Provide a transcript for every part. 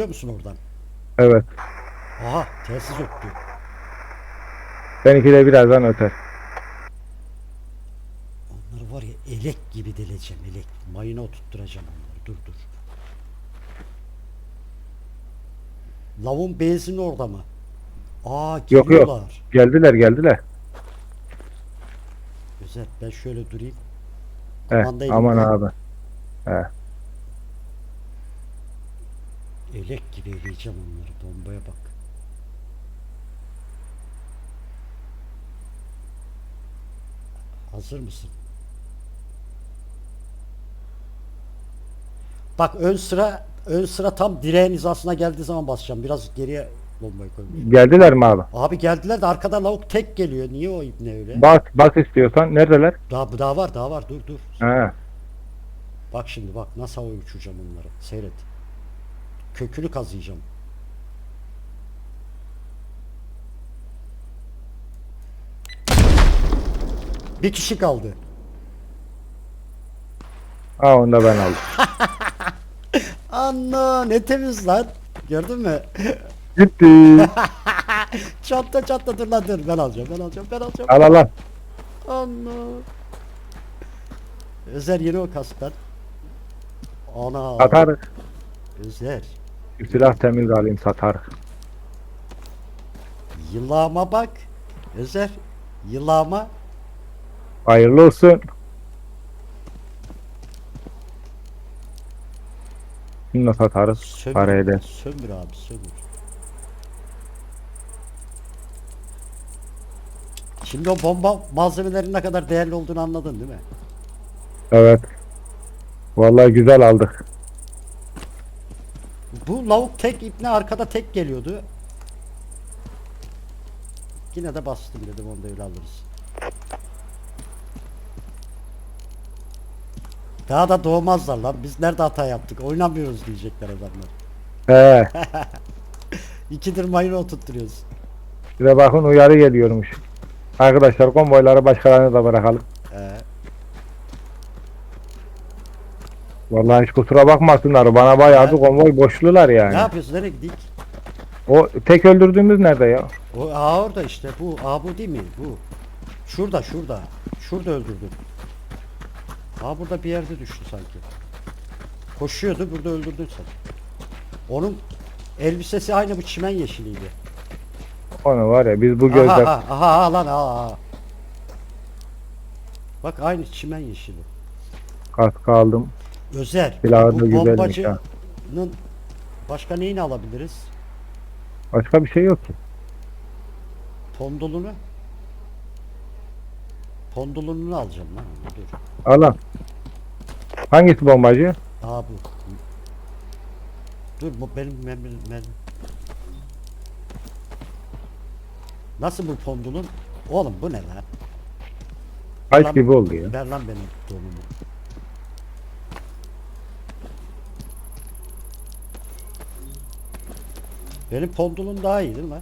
Görebiliyor musun oradan? Evet. Aha telsiz öttü. Seninki de birazdan öter. Onları var ya elek gibi deleceğim elek. Mayına oturtturacağım onları. Dur dur. Lavun benzin orada mı? Aa Yok yok. geliyorlar. Geldiler geldiler. Güzel ben şöyle durayım. He, Kumandayı aman abi. He. Elek gibi eleyeceğim onları. Bombaya bak. Hazır mısın? Bak ön sıra ön sıra tam direğin hizasına geldiği zaman basacağım. Biraz geriye bombayı koyayım. Geldiler mi abi? Abi geldiler de arkadan lavuk tek geliyor. Niye o ibne öyle? Bas bas istiyorsan. Neredeler? Daha, daha var daha var dur dur. He. Bak şimdi bak nasıl havaya uçuracağım onları. Seyret. Kökünü kazıyacağım. Bir kişi kaldı. Aa onu da ben aldım. Anna ne temiz lan. Gördün mü? Gitti. çatla çatla dur lan dur. Ben alacağım ben alacağım ben alacağım. al al al. Anna. Özer yeni o kastan. Ana. Satarız. Şu silah temiz alayım satarız. Yılağıma bak. Özer. Yılağıma. Hayırlı olsun. Şunu da satarız. Sömür. Parayı da. Sömür abi sömür. Şimdi o bomba malzemelerinin ne kadar değerli olduğunu anladın değil mi? Evet. Vallahi güzel aldık. Bu lavuk tek ipne arkada tek geliyordu. Yine de bastım dedim onu da öyle alırız. Daha da doğmazlar lan. Biz nerede hata yaptık? Oynamıyoruz diyecekler adamlar. He. İkidir mayını oturtturuyoruz. Bir de bakın uyarı geliyormuş. Arkadaşlar konvoyları başkalarına da bırakalım. Ee, Vallahi hiç kusura bakmasınlar. Bana bayağı bir konvoy boşlular yani. ne yapıyorsun? Nereye gidik? O tek öldürdüğümüz nerede ya? O aa orada işte bu. Aa bu değil mi? Bu. Şurada şurada. Şurada öldürdüm. Aa burada bir yerde düştü sanki. Koşuyordu burada öldürdün sen. Onun elbisesi aynı bu çimen yeşiliydi. Onu var ya biz bu Aha gözle aha aha, aha lan aha, aha. Bak aynı çimen yeşili. kaskı aldım. Özer. Silahı bu bombacının başka neyini alabiliriz? Başka bir şey yok ki. Pondolunu. Pondolununu alacağım lan. Dur. Al al. Hangisi bombacı? Aa bu. Dur bu benim mermi mermi. Nasıl bu pondolun? Oğlum bu ne lan? Kaç gibi oldu ya? Ver lan benim donumu. Benim pondolun daha iyi değil mi?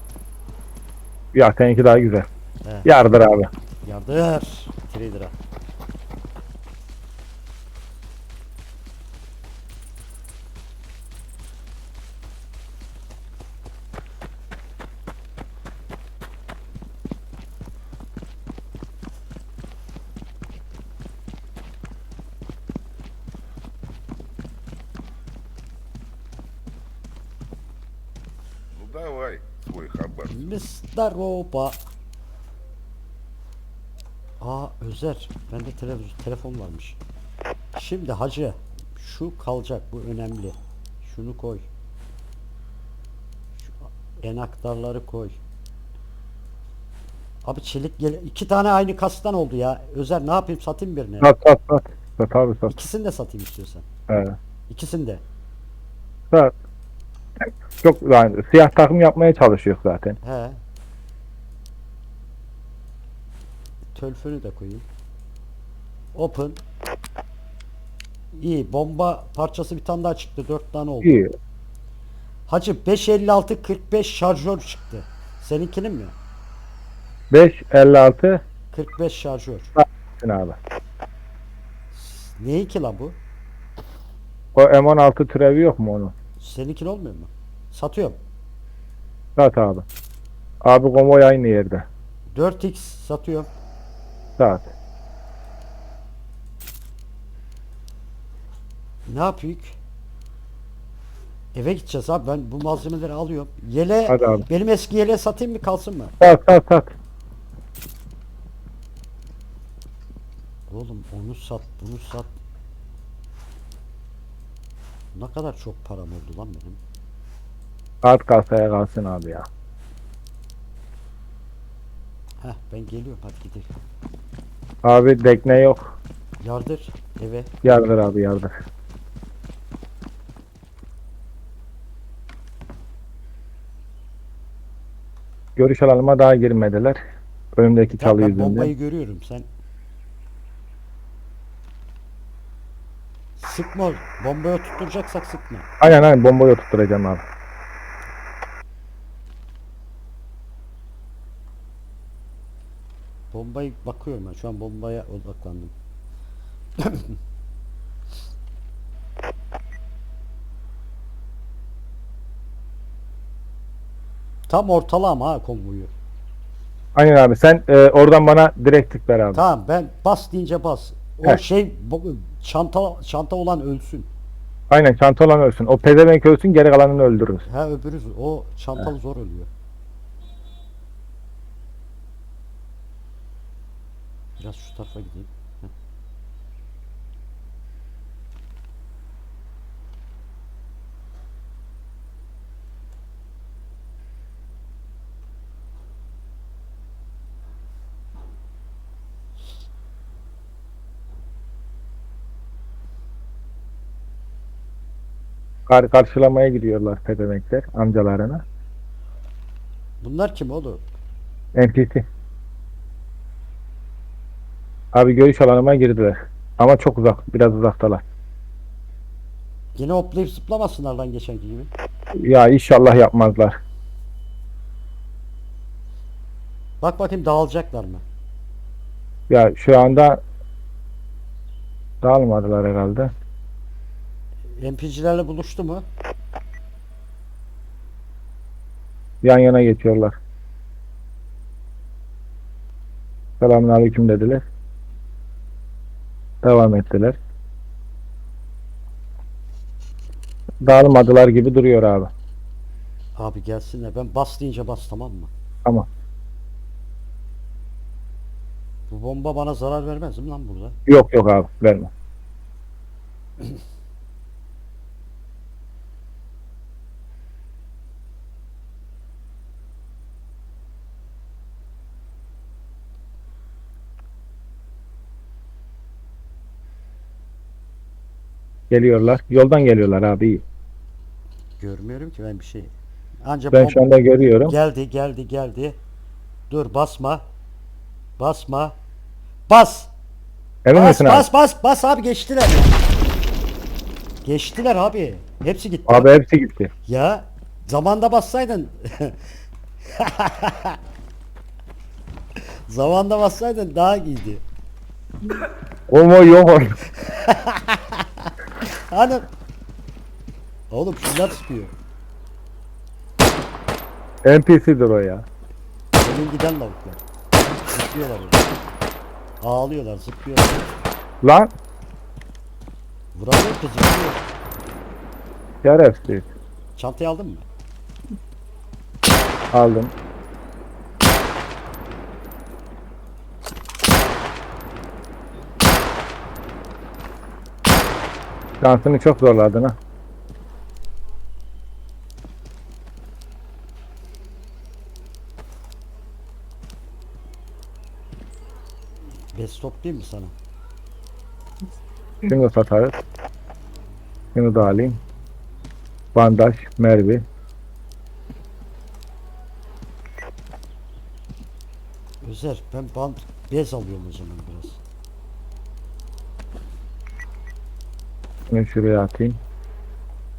Ya seninki daha güzel. He. Yardır abi. Yardır. Trader'a. Mr. Roba. Aa Özer. Bende televizyon, telefon varmış. Şimdi hacı. Şu kalacak. Bu önemli. Şunu koy. Şu enaktarları koy. Abi çelik gel iki tane aynı kastan oldu ya. Özer ne yapayım satayım birine. Sat sat sat. Sat abi sat. İkisini de satayım istiyorsan. He. İkisini de. Sat. Çok yani siyah takım yapmaya çalışıyor zaten. He. Tölfünü de koyayım. Open. İyi. Bomba parçası bir tane daha çıktı. Dört tane oldu. İyi. Hacı 556 45 şarjör çıktı. Seninkinin mi? 5 56 45 şarjör. abi. Neyi ki la bu? O M16 türevi yok mu onun? Seninkin olmuyor mu? Satıyorum. Sat abi. Abi konvoy aynı yerde. 4x satıyorum. Sat. Ne yapıyık? Eve gideceğiz abi. Ben bu malzemeleri alıyorum. Yele Hadi abi. benim eski yele satayım mı kalsın mı? Sat sat sat. Oğlum onu sat, bunu sat. Ne kadar çok param oldu lan benim. At kasaya kalsın abi ya. Heh ben geliyorum hadi gidelim. Abi dekne yok. Yardır eve. Yardır abi yardır. Görüş alanıma daha girmediler. Önümdeki çalı ben yüzünden. bombayı görüyorum sen. Sıkma. Bombaya tutturacaksak sıkma. Aynen aynen bombayı tutturacağım abi. Bombayı bakıyorum ben. Şu an bombaya odaklandım. Tam ortalama ha konvoyu. Aynen abi sen e, oradan bana direktif ver abi. Tamam ben bas deyince bas. O Heh. şey bu- çanta çanta olan ölsün. Aynen çanta olan ölsün. O pezevenk ölsün geri kalanını öldürürüz. Ha öbürü o çantalı zor ölüyor. Biraz şu tarafa gideyim. Heh. Kar karşılamaya gidiyorlar pezevenkler amcalarına. Bunlar kim oğlum? NPC. Abi görüş alanıma girdiler. Ama çok uzak. Biraz uzaktalar. Yine hoplayıp zıplamasınlar lan geçenki gibi. Ya inşallah yapmazlar. Bak bakayım dağılacaklar mı? Ya şu anda dağılmadılar herhalde. NPC'lerle buluştu mu? Yan yana geçiyorlar. Selamünaleyküm dediler. Devam ettiler. Dağılmadılar gibi duruyor abi. Abi gelsinler. Ben bas deyince bas tamam mı? Tamam. Bu bomba bana zarar vermez mi lan burada? Yok yok abi verme. Geliyorlar. Yoldan geliyorlar abi. Görmüyorum ki ben bir şey. Anca Ben şu anda görüyorum. Geldi geldi geldi. Dur basma. Basma. Bas. Emin Bas misin abi? bas bas bas abi geçtiler. Geçtiler abi. Hepsi gitti. Abi hepsi gitti. Ya zamanda bassaydın. zamanda bassaydın daha iyiydi. Konvoy yok orada. Hani Oğlum şunlar sıkıyor. NPC'dir o ya. Benim giden lavuklar. Zıplıyorlar orada. Ağlıyorlar, zıplıyorlar. Lan Vuramıyor ki zıplıyor. şerefsiz. Çantayı aldın mı? Aldım. Şansını çok zorladın ha. Best top değil mi sana? Şunu satarız. Şunu da alayım. Bandaj, mermi. Özer ben band bez alıyorum o zaman biraz. Şunu şuraya atayım.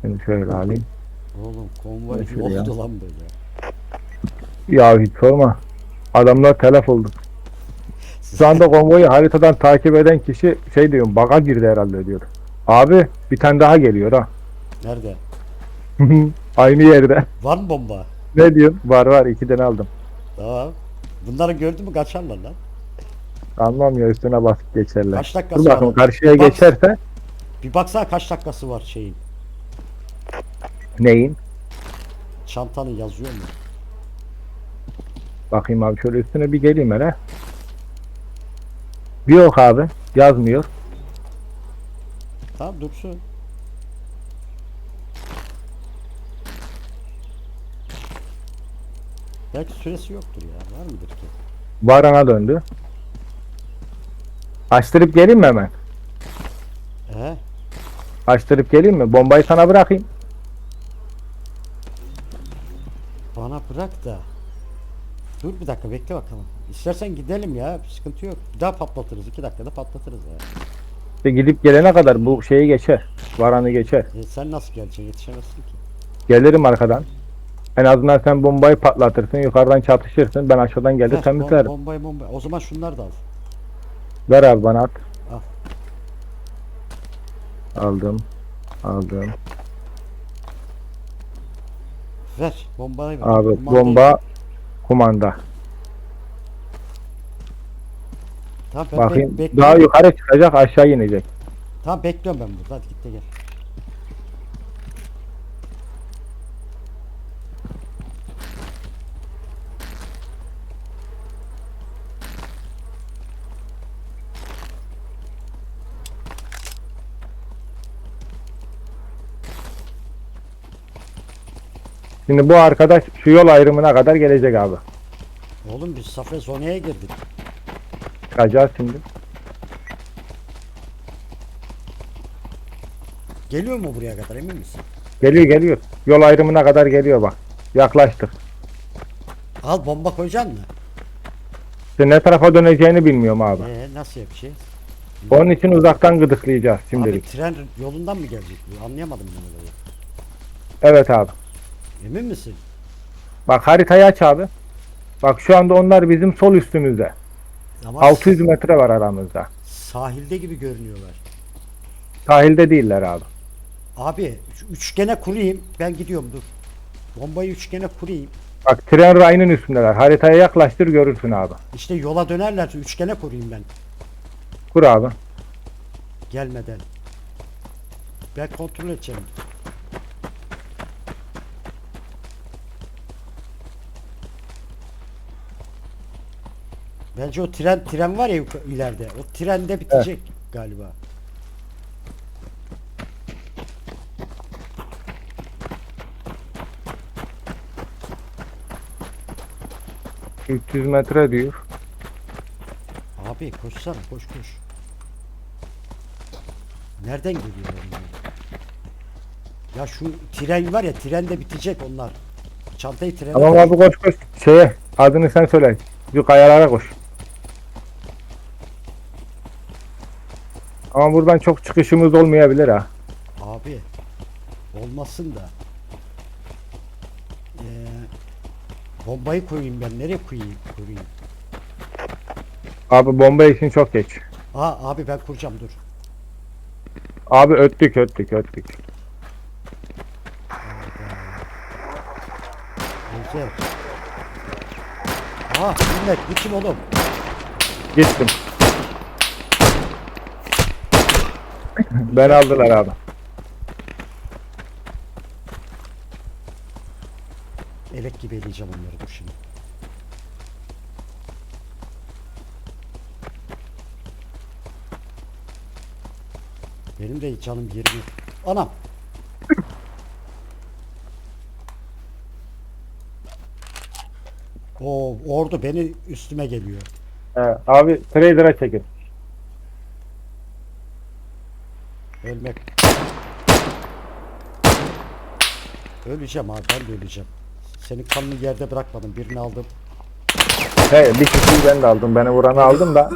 Şunu şöyle alayım. Oğlum konvoy oldu lan böyle? Ya hiç sorma. Adamlar telef oldu. Şu anda konvoyu haritadan takip eden kişi şey diyor, baga girdi herhalde diyor. Abi bir tane daha geliyor ha. Nerede? Aynı yerde. Var mı bomba? Ne diyorsun? Var var iki tane aldım. Tamam. Bunları gördün mü kaçarlar lan. Anlam ya üstüne basıp geçerler. Kaç dakikası Dur bakın var? karşıya Bak. geçerse Bir baksana kaç dakikası var şeyin. neyin? Çantanın yazıyor mu? Bakayım abi şöyle üstüne bir geleyim hele. Yok abi. Yazmıyor. Tamam dursun. Belki süresi yoktur ya. Var mıdır ki? Varana döndü. Açtırıp geleyim mi hemen? Açtırıp geleyim mi? Bombayı sana bırakayım. bana bırak da. Dur bir dakika bekle bakalım. İstersen gidelim ya. Sıkıntı yok. Bir daha patlatırız. iki dakikada patlatırız ya. İşte gidip gelene kadar bu şeyi geçer. Varanı geçer. E, sen nasıl geleceksin? Yetişemezsin ki. Gelirim arkadan. En azından sen bombayı patlatırsın. Yukarıdan çatışırsın. Ben aşağıdan gelir Heh, temizlerim. bombayı bombayı. O zaman şunları da al. Ver abi bana at. Al. Aldım. Aldım. Ver. Bombayı ver. Abi Kumandayı- bomba kumanda. Tamam ben Bakayım bek- bekliyorum. daha yukarı çıkacak aşağı inecek. Tamam bekliyorum ben burada. Hadi git de gel. Şimdi bu arkadaş şu yol ayrımına kadar gelecek abi. Oğlum biz Safe Zone'ye girdik. Çıkacağız şimdi. Geliyor mu buraya kadar emin misin? Geliyor geliyor. Yol ayrımına kadar geliyor bak. Yaklaştık. Al bomba koyacaksın mı? İşte ne tarafa döneceğini bilmiyorum abi. Ee, nasıl yapacağız? Onun için uzaktan gıdıklayacağız Abi şimdilik. tren yolundan mı gelecek? bu? Anlayamadım ben olayı. Evet abi. Emin misin? Bak haritayı aç abi. Bak şu anda onlar bizim sol üstümüzde. Ama 600 metre var aramızda. sahilde gibi görünüyorlar. Sahilde değiller abi. Abi şu üçgene kurayım. Ben gidiyorum dur. Bombayı üçgene kurayım. Bak tren rayının üstündeler. Haritaya yaklaştır görürsün abi. İşte yola dönerlerse üçgene kurayım ben. Kur abi. Gelmeden. Ben kontrol edeceğim. Bence o tren tren var ya ileride. O trende bitecek galiba. Hı. 300 metre diyor. Abi koşsana koş koş. Nereden geliyor onlar? Ya şu tren var ya trende bitecek onlar. Çantayı trene Tamam abi koş koş. Şeye adını sen söyle. Şu kayalara koş. Ama buradan çok çıkışımız olmayabilir ha. Abi olmasın da. Ee, bombayı koyayım ben nereye koyayım? koyayım? Abi bomba için çok geç. Aa abi ben kuracağım dur. Abi öttük öttük öttük. Güzel. Aa millet bu kim oğlum? Gittim. ben aldılar abi. Elek gibi eleyeceğim onları dur şimdi. Benim de canım yerimi. Anam. O ordu beni üstüme geliyor. He, abi trader'a çekin. Ölmek. Öleceğim abi ben de öleceğim. Senin kanını yerde bırakmadım. Birini aldım. He bir kişiyi ben de aldım. Beni vuranı aldım da.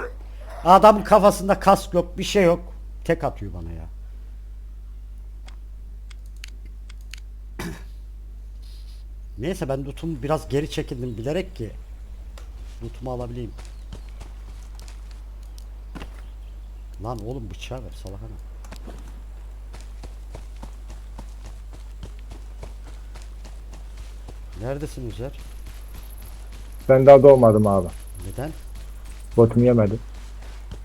Adamın kafasında kask yok, bir şey yok. Tek atıyor bana ya. Neyse ben lootumu biraz geri çekildim bilerek ki lootumu alabileyim. Lan oğlum bıçağı ver salakana. Neredesin Üzer? Ben daha doğmadım abi. Neden? Botumu yemedim.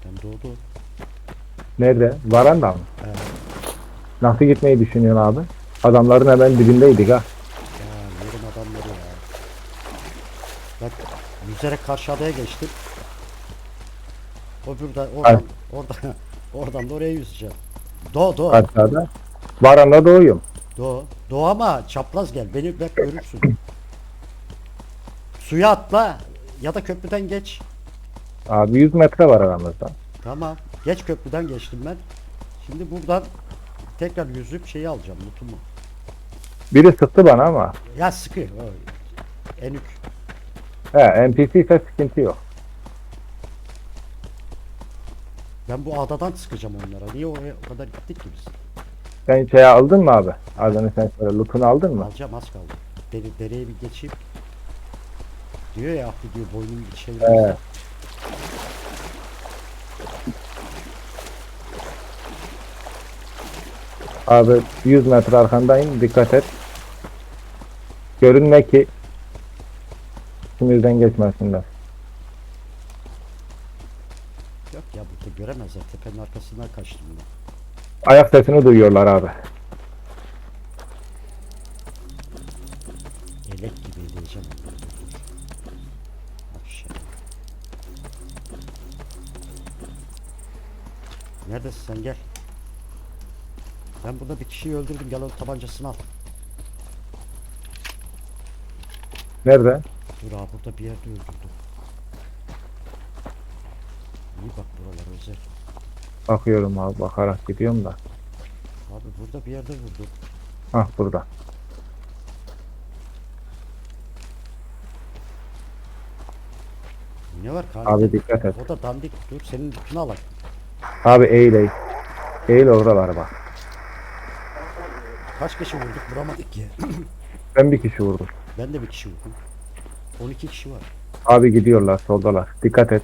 Ben doğdu. Nerede? Varanda mı? Evet. Nasıl gitmeyi düşünüyorsun abi? Adamların hemen dibindeydik ha. Ya yerim adamları ya. Bak yüzerek karşı adaya geçtim. O burada oradan oradan oradan da oraya yüzeceğim. Do do Aşağıda. Varanda doğuyorum. do do ama çapraz gel beni bak görürsün. Suya atla ya da köprüden geç. Abi 100 metre var aramızda. Tamam. Geç köprüden geçtim ben. Şimdi buradan tekrar yüzüp şeyi alacağım lootumu. Biri sıktı bana ama. Ya sıkı. o Enük. He NPC ise sıkıntı yok. Ben bu adadan sıkacağım onlara. Niye oraya o kadar gittik ki biz? Sen şey aldın mı abi? Adını sen söyle. Loot'unu aldın mı? Alacağım az kaldı. Dere, dereye bir geçeyim. Diyor ya Abdi diyor boynum şey. He. Abi 100 metre arkandayım. Dikkat et. Görünme ki içimizden geçmesinler. Yok ya burada göremezler. Tepenin arkasından kaçtım ben. Ayak sesini duyuyorlar abi. Elek gibi eleyeceğim onları. Aşağı. Neredesin sen gel. Ben burada bir kişiyi öldürdüm. Gel o tabancasını al. Nerede? Dur abi burada bir yerde öldürdüm. İyi bak buralar özel. Bakıyorum abi bakarak gidiyorum da. Abi burada bir yerde vurdum. Hah burada. Ne var Abi karnında? dikkat et. O da dandik. Dur senin bütünü alak. Abi eğil eğil. Eğil oralar bak. Kaç kişi vurduk vuramadık ki. Ben bir kişi vurdum. ben de bir kişi vurdum. 12 kişi var. Abi gidiyorlar soldalar. Dikkat et.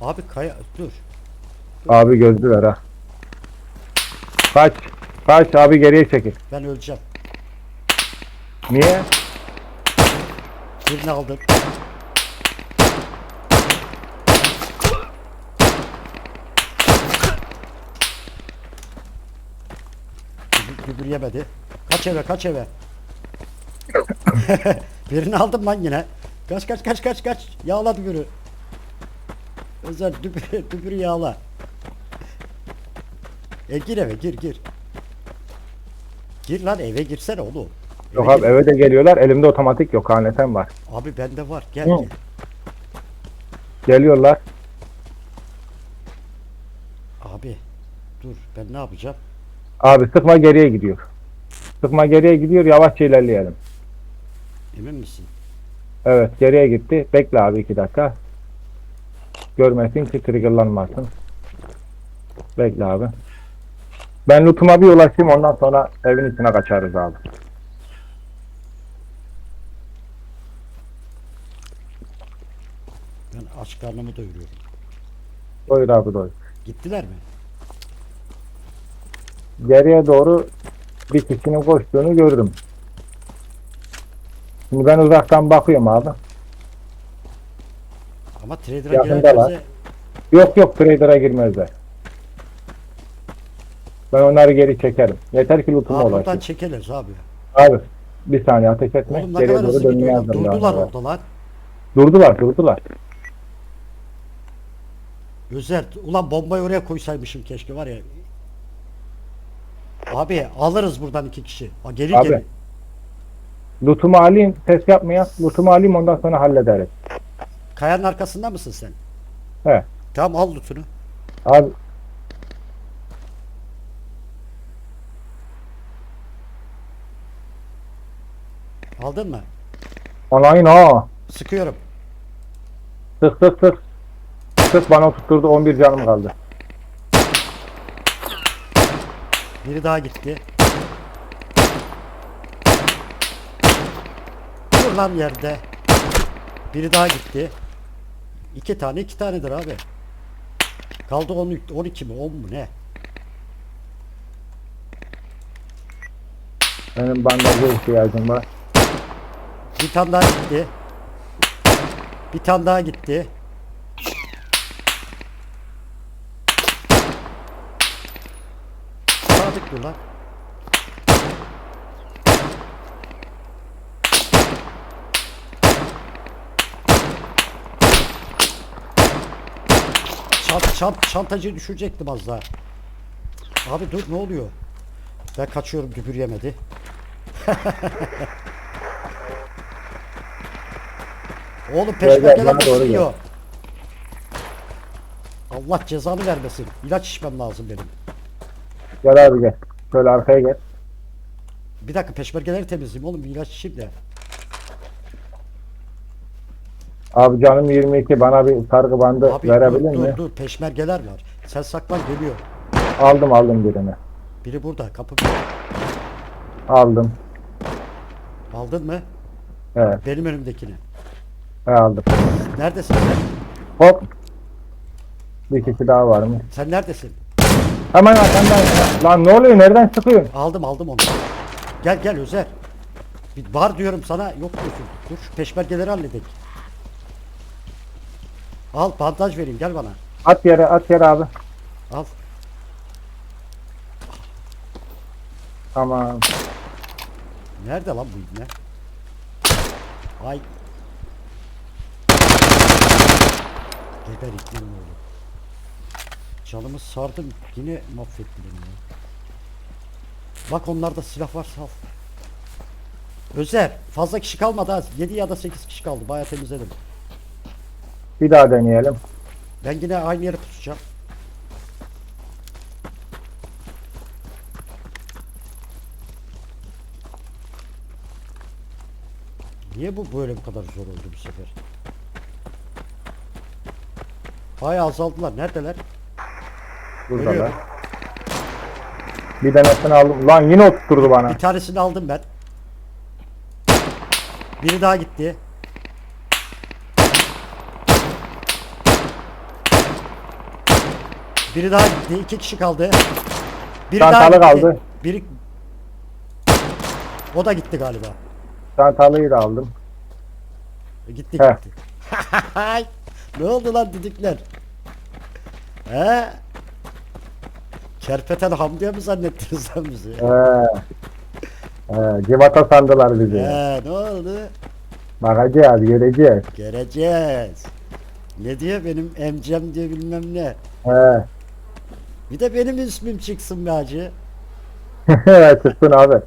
Abi kaya dur. Abi gözdüler ha. Kaç. Kaç abi geriye çekil. Ben öleceğim. Niye? Birini aldım. Gübür, yemedi. Kaç eve kaç eve. Birini aldım lan yine. Kaç kaç kaç kaç kaç. Yağla dübürü. Özel dübürü, dübürü yağla. E gir eve gir gir. Gir lan eve girsene oğlum. Yok Eve abi gir. eve de geliyorlar. Elimde otomatik yok. Haneten var. Abi bende var gel Hı. gel. Geliyorlar. Abi dur ben ne yapacağım? Abi sıkma geriye gidiyor. Sıkma geriye gidiyor. Yavaşça ilerleyelim. Emin misin? Evet geriye gitti. Bekle abi iki dakika. Görmesin ki triggerlanmasın. Bekle abi. Ben lootuma bir ulaşayım ondan sonra evin içine kaçarız abi. Ben aç karnımı doyuruyorum. Doyur abi doyur. Gittiler mi? Geriye doğru bir kişinin koştuğunu gördüm. Şimdi ben uzaktan bakıyorum abi. Ama trader'a Yakındalar. girerlerse Yok yok trader'a girmezler. Ben onları geri çekerim. Yeter ki lootuma buradan ulaşayım. çekeriz abi. Abi bir saniye ateş etme. Oğlum ne Geriye kadar doğru hızlı dönmeye. Durdular orada lan. Durdular durdular. Özer. Ulan bombayı oraya koysaymışım keşke var ya. Abi alırız buradan iki kişi. Aa, geri Abi. geri. Lootumu alayım. Ses yapmayan. Lootumu alayım ondan sonra hallederiz. Kayanın arkasında mısın sen? He. Tamam al lootunu. Abi Aldın mı? anayın ha. Sıkıyorum. Sık sık sık. Sık bana tutturdu 11 canım kaldı. Biri daha gitti. Dur lan yerde. Biri daha gitti. İki tane iki tanedir abi. Kaldı 10, 12 mi 10 mu ne? Benim bandaja ihtiyacım var. Bir tane daha gitti. Bir tane daha gitti. Sadık lan. Çant, çant, çantacıyı düşürecektim az daha. Abi dur ne oluyor? Ben kaçıyorum dübür yemedi. Oğlum Gel, gel, peşmergeler bana doğru tutuyor. Allah cezanı vermesin. İlaç içmem lazım benim. Gel abi gel. Şöyle arkaya gel. Bir dakika peşmergeleri temizleyeyim oğlum bir ilaç içeyim de. Abi canım 22 bana bir sargı bandı Abi verebilir dur, mi? dur dur peşmergeler var. Sen saklan geliyor. Aldım aldım birini. Biri burada kapı. Aldım. Aldın mı? Evet, Benim önümdekini. he aldım. Neredesin sen? Hop. Bir kişi daha var mı? Sen neredesin? Hemen arkandan. Lan ne oluyor? Nereden çıkıyorsun? Aldım aldım onu. Gel gel Özer. Bir var diyorum sana yok diyorsun. Dur şu peşmergeleri halledelim. Al bandaj vereyim gel bana. At yere at yere abi. Al. Tamam. Nerede lan bu ibne? Ay. Geber ibnenin oğlu. Canımı sardım yine mahvetti beni ya. Bak onlarda silah var sal. Özer fazla kişi kalmadı ha. 7 ya da 8 kişi kaldı. Bayağı temizledim. Bir daha deneyelim. Ben yine aynı yere pusacağım. Niye bu böyle bu kadar zor oldu bu sefer? Bayağı azaldılar. Neredeler? Buradalar. Görüyorum. Bir tanesini aldım. Lan yine oturtturdu bana. Bir tanesini aldım ben. Biri daha gitti. Biri daha gitti. İki kişi kaldı. Biri Çantalı daha gitti. kaldı. Biri O da gitti galiba. Çantalıyı da aldım. E, Gitti Heh. gitti. ne oldu lan didikler? He? Kerpeten Hamdiye mi zannettiniz lan bizi? Ee, ee, civata sandılar bizi. He ne oldu? Bakacağız, göreceğiz. Göreceğiz. Ne diyor benim emcem diyor bilmem ne. He. Bir de benim ismim çıksın be hacı. Çıksın abi.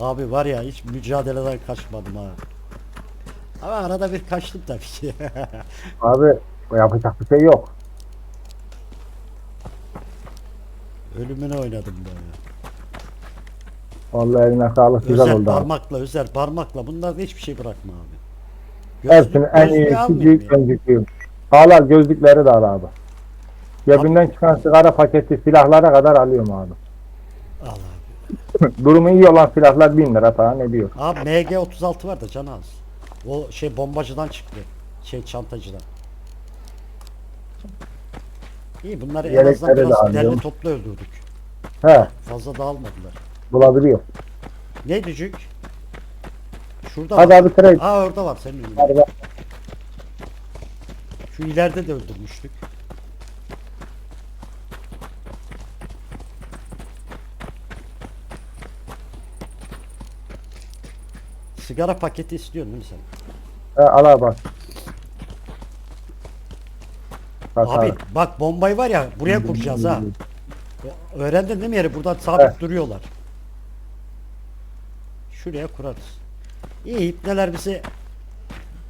Abi var ya hiç mücadeleden kaçmadım ha. Ama arada bir kaçtım tabii ki. Abi yapacak bir şey yok. Ölümüne oynadım böyle. Vallahi eline sağlık güzel Özel oldu abi. parmakla, özel parmakla. Bunlarda hiçbir şey bırakma abi. Hepsinin en gözlüğü iyisi almayayım ya. gözlüklüyüm. Al gözlükleri de al abi. Cebinden çıkan sigara paketi silahlara kadar alıyorum abi. Al abi. Durumu iyi olan silahlar 1000 lira falan ne diyor? Abi MG36 var da can az. O şey bombacıdan çıktı. Şey çantacıdan. İyi bunları en Yelekleri azından de biraz alıyorum. derli toplu öldürdük. He Fazla dağılmadılar. Bulabiliyor. Ne dücük? Şurada Hadi var. abi trade. Aa orada var senin önünde. Hadi bak. Şu ileride de öldürmüştük. Sigara paketi istiyorsun değil mi sen? He, al abi bak. Bak Abi bak bombayı var ya buraya kuracağız ha. Öğrendin değil mi yeri? Burada sabit Evet. duruyorlar. Şuraya kurarız. İyi ipneler bizi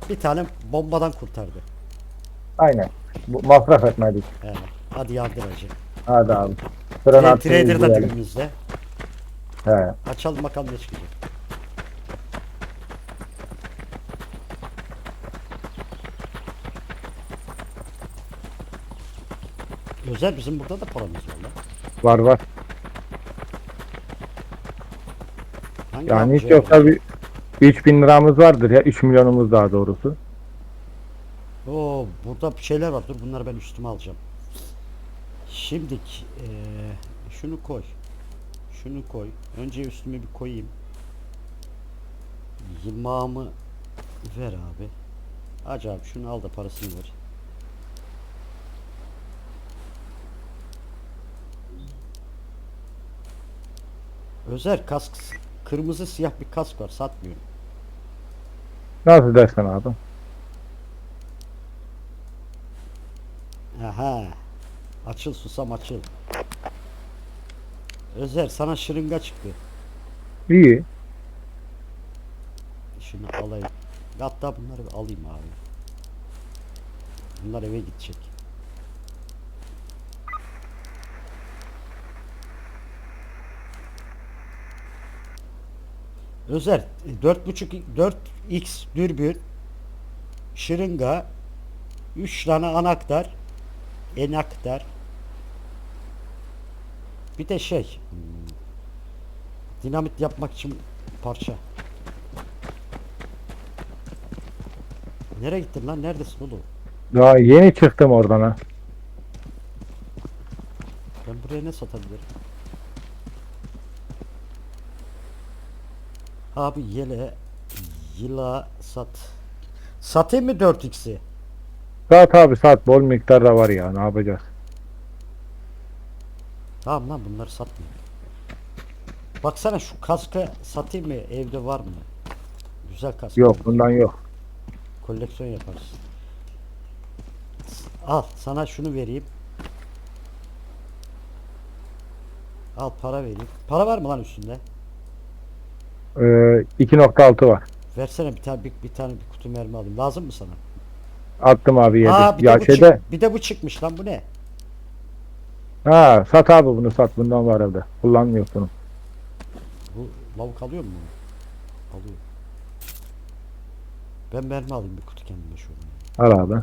bir tane bombadan kurtardı. Aynen. Bu, masraf etmedik. He. Hadi yardım hacı. Hadi abi. Sıra Trader da dibimizde. He. Açalım bakalım ne çıkacak. Özel bizim burada da paramız var lan. Var var. Yani hiç yoksa bir 3000 liramız vardır ya. 3 milyonumuz daha doğrusu. Oo burada bir şeyler var. Dur bunları ben üstüme alacağım. Şimdik eee, şunu koy. Şunu koy. Önce üstüme bir koyayım. Yılmağımı ver abi. Acayip şunu al da parasını ver. Özer kask kırmızı siyah bir kask var satmıyorum. Nasıl dersen abi? Aha. Açıl susam açıl. Özer sana şırınga çıktı. İyi. Şunu alayım. Hatta bunları alayım abi. Bunlar eve gidecek. Özer 4.5 4x dürbün şırınga 3 tane anahtar enaktar bir de şey hmm, dinamit yapmak için parça Nereye gittin lan? Neredesin oğlum? Daha yeni çıktım oradan ha. Ben buraya ne satabilirim? Abi yele yıla sat. Satayım mı 4x'i? Saat abi saat bol miktarda var ya ne yapacağız? Tamam lan bunları satmayayım. Baksana şu kaskı satayım mı? Evde var mı? Güzel kask. Yok bundan yok. Koleksiyon yaparız. Al sana şunu vereyim. Al para vereyim. Para var mı lan üstünde? Ee, 2.6 var. Versene bir tane bir, bir tane bir kutu mermi alayım. Lazım mı sana? Attım abi yedi. Aa bir ya de bu şeyde çık- bir de bu çıkmış lan bu ne? ha sat abi bunu sat bundan var evde. Kullanmıyor bunu. Bu lavuk alıyor mu bunu? Alıyor. Ben mermi alayım bir kutu kendime şöyle. Al abi.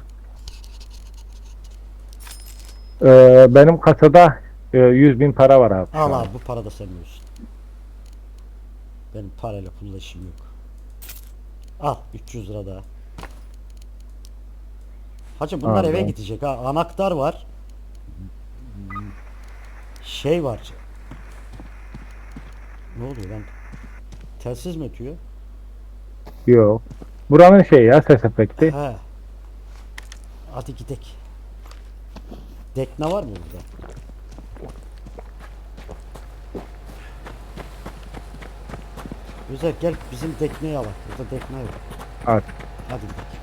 Ee, benim kasada e, 100 bin para var abi. Al abi bu para da senin olsun. Benim parayla pulla işim yok. Al 300 lira daha. Hacı bunlar Al, eve gidecek ha. Anahtar var. Şey var. Ne oluyor lan? Telsiz mi ötüyor? Yok. Buranın şey ya ses efekti. He. Hadi gidek. Dekne var mı burada? Güzel gel bizim dekneyi alak. Burada dekne yok. Hadi. Hadi gidelim.